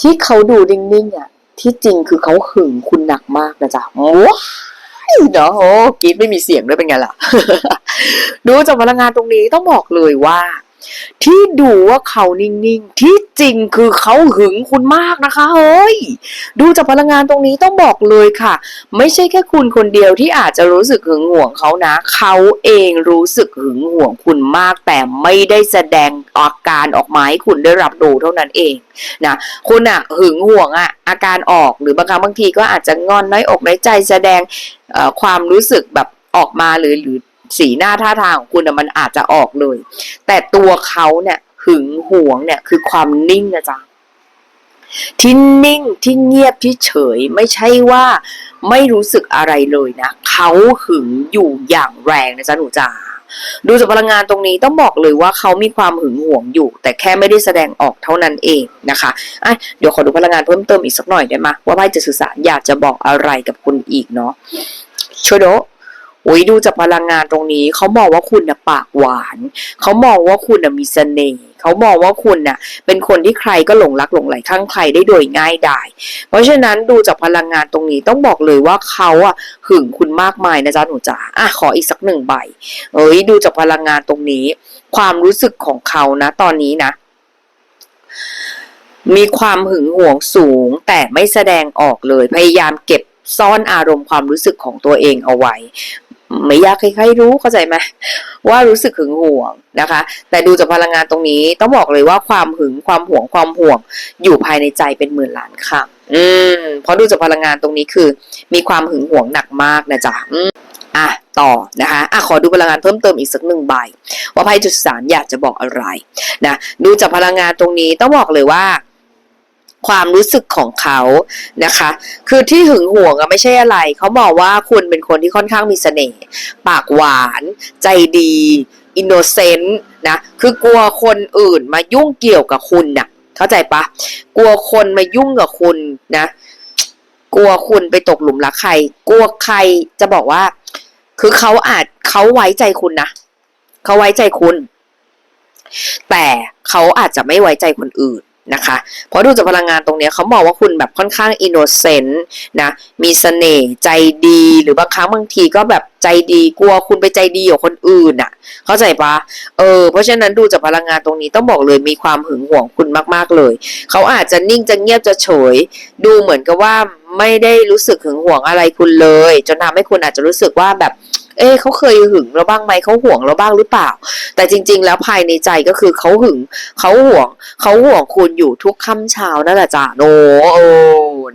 ที่เขาดูนิ่งๆอะ ที่จริงคือเขาหึงคุณหนักมากนะจ๊ะว้ายเนาะโอ้กีดไม่มีเสียงด้วยเป็นไงล่ะ ดูจากพลังงานตรงนี้ต้องบอกเลยว่า ที่ดูว่าเขานิ่งๆ ที่จริงคือเขาหึงคุณมากนะคะเฮ้ย ดูจากพลังงานตรงนี้ต้องบอกเลยค่ะ ไม่ใช่แค่คุณคนเดียวที่อาจจะรู้สึกหึงหวงเขานะ เขาเองรู้สึกหึงหวงคุณมาก แต่ไม่ได้แสดงอาการออกมาให้คุณได้รับรู้เท่านั้นเองนะคุณอะหึงหวงอะอาการออกหรือบางครั้งบางทีก็อาจจะงอนน้อยอกน้อยใจแสดงความรู้สึกแบบออกมาหรือหรือ สีหน้าท่าทางของคุณอะมันอาจจะออกเลย แต่ตัวเขาเนี่ยหึงหวงเนี่ยคือความนิ่งนะจ๊ะที่นิ่งที่เงียบที่เฉยไม่ใช่ว่าไม่รู้สึกอะไรเลยนะเขาหึงอยู่อย่างแรงนะจ๊ะหนูจ๋าดูจากพลังงานตรงนี้ต้องบอกเลยว่าเขามีความหึงหวงอยู่ แต่แค่ไม่ได้แสดงออกเท่านั้นเองนะคะอะเดี๋ยวขอดูพลังงานเพิ่มเติมอีกสักหน่อยได้ไหมว่าไพ่จะสื่อสารอยากจะบอกอะไรกับคุณอีกเนาะช่วยโด อุ้ยดูจากพลังงานตรงนี้ เขามองว่าคุณน่ะปากหวาน เขามองว่าคุณน่ะมีเสน่ห์เขามองว่าคุณน่ะ เป็นคนที่ใครก็หลงรักหลงไหลข้างใครได้โดยง่ายดายเพราะฉะนั้นดูจากพลังงานตรงนี้ต้องบอกเลยว่าเขาอะหึงคุณมากมายนะจ๊ะหนูจ๋าอะขออีกสักหนึ่งใบ เอ้ยดูจากพลังงานตรงนี้ ความรู้สึกของเขานะ ตอนนี้นะมีความหึงหวงสูงแต่ไม่แสดงออกเลย พยายามเก็บซ่อนอารมณ์ความรู้สึกของตัวเองเอาไว้ ไม่อยากให้ใครรู้เข้าใจไหมว่ารู้สึกหึงหวงนะคะ แต่ดูจากพลังงานตรงนี้ต้องบอกเลยว่าความหึงความหวงความห่วง อยู่ภายในใจเป็นหมื่นล้านคำอืมเพราะดูจากพลังงานตรงนี้คือ มีความหึงหวงหนักมากนะจ๊ะอืมอะต่อนะคะอะขอดูพลังงานเพิ่มเติมอีกสักหนึ่งใบว่าไพ่จุดสารอยากจะบอกอะไรนะดูจากพลังงานตรงนี้ต้องบอกเลยว่า ความรู้สึกของเขานะคะ คือที่หึงหวงอะไม่ใช่อะไร เขาบอกว่าคุณเป็นคนที่ค่อนข้างมีเสน่ห์ปากหวาน ใจดีอินโนเซนต์นะ คือกลัวคนอื่นมายุ่งเกี่ยวกับคุณน่ะ เข้าใจปะ กลัวคนมายุ่งกับคุณนะ กลัวคุณไปตกหลุมรักใคร กลัวใครจะบอกว่า คือเขาอาจเขาไว้ใจคุณนะ เขาไว้ใจคุณ แต่เขาอาจจะไม่ไว้ใจคนอื่น นะคะเพราะดูจากพลังงานตรงนี้เขามองว่าคุณแบบค่อนข้างอินโนเซนต์นะ มีเสน่ห์ใจดี หรือบางครั้งบางทีก็แบบใจดีกลัวคุณไปใจดีกับคนอื่นอะ เข้าใจปะเออ เพราะฉะนั้นดูจากพลังงานตรงนี้ต้องบอกเลยมีความหึงหวงคุณมากๆเลย เขาอาจจะนิ่งจะเงียบจะเฉย ดูเหมือนกับว่าไม่ได้รู้สึกหึงหวงอะไรคุณเลย จนทำให้คุณอาจจะรู้สึกว่าแบบ เอ๊เขาเคยหึงเราบ้างไหมเขาห่วงเราบ้างหรือเปล่า แต่จริง ๆ แล้วภายในใจก็คือเขาหึงเขาห่วงเขาห่วงคุณอยู่ทุกค่ำเช้านั่นแหละจ้ะโนโอ้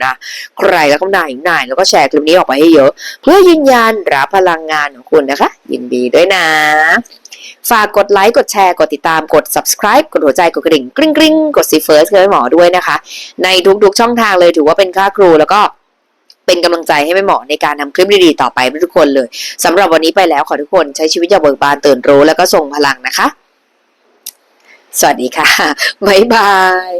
นะใครแล้วก็นายนายแล้วก็แชร์คลิปนี้ออกไปให้เยอะ เพื่อยืนยันรับพลังงานของคุณนะคะ ยินดีด้วยนะฝากกดไลค์ กดแชร์ กดติดตาม กด subscribe กดหัวใจ กดกระดิ่งกริ๊งกริ๊งกดซีเฟิร์สให้หมอด้วยนะคะ ในทุกๆช่องทางเลยถือว่าเป็นค่าครูแล้วก็ เป็นกำลังใจให้แม่หมอในการทำคลิปดีๆต่อไปทุกคนเลยสำหรับวันนี้ไปแล้วขอทุกคนใช้ชีวิตอย่างเบิกบานตื่นรู้แล้วก็ส่งพลังนะคะ สวัสดีค่ะบ๊ายบาย